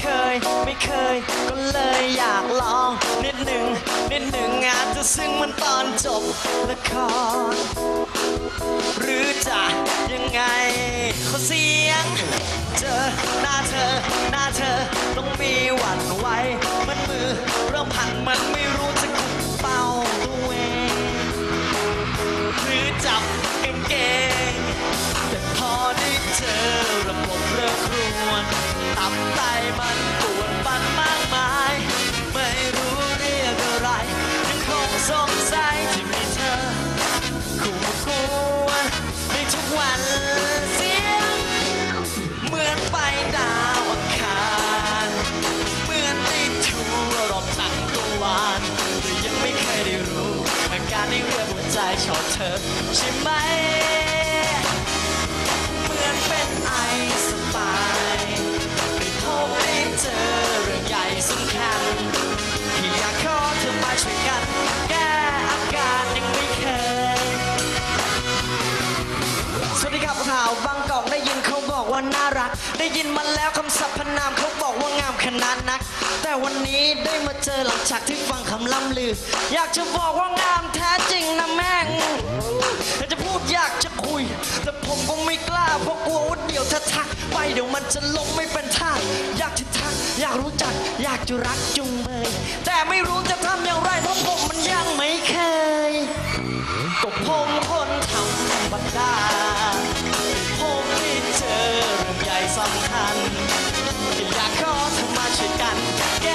เคย ไม่เคย ก็เลยอยากลอง นิดหนึ่งนิดหนึ่งอาจจะซึ้งมันตอนจบละคร ตับไตมันปวดปันมากมาย ไม่รู้เรียกอะไรยังคงสงสัยที่มีเธอคู่ควรในทุกวันเสียงเหมือนไปดาวอังคารเหมือนได้ทัวรอบตั้งตัววานแต่ยังไม่เคยได้รู้อาการในเรื่องหัวใจชอบเธอใช่ไหม ข่าวบางกอกได้ยินเขาบอกว่าน่ารัก ได้ยินมาแล้วคำสรรพนามเขาบอกว่างามขนาดนัก แต่วันนี้ได้มาเจอหลังจากที่ฟังคำล่ำลือ อยากจะบอกว่างามแท้จริงนะแม่งอยากจะพูดอยากจะคุย แต่ผมก็ไม่กล้าเพราะกลัวว่าเดี๋ยวถ้าทัก ไปเดี๋ยวมันจะลงไม่เป็นท่าอยากจะทัก อยากรู้จัก อยากจะรักจุงเบยแต่ไม่รู้จะทำอย่างไรเพราะผมมัน สำคัญ อยากขอเธอมาช่วยกันแ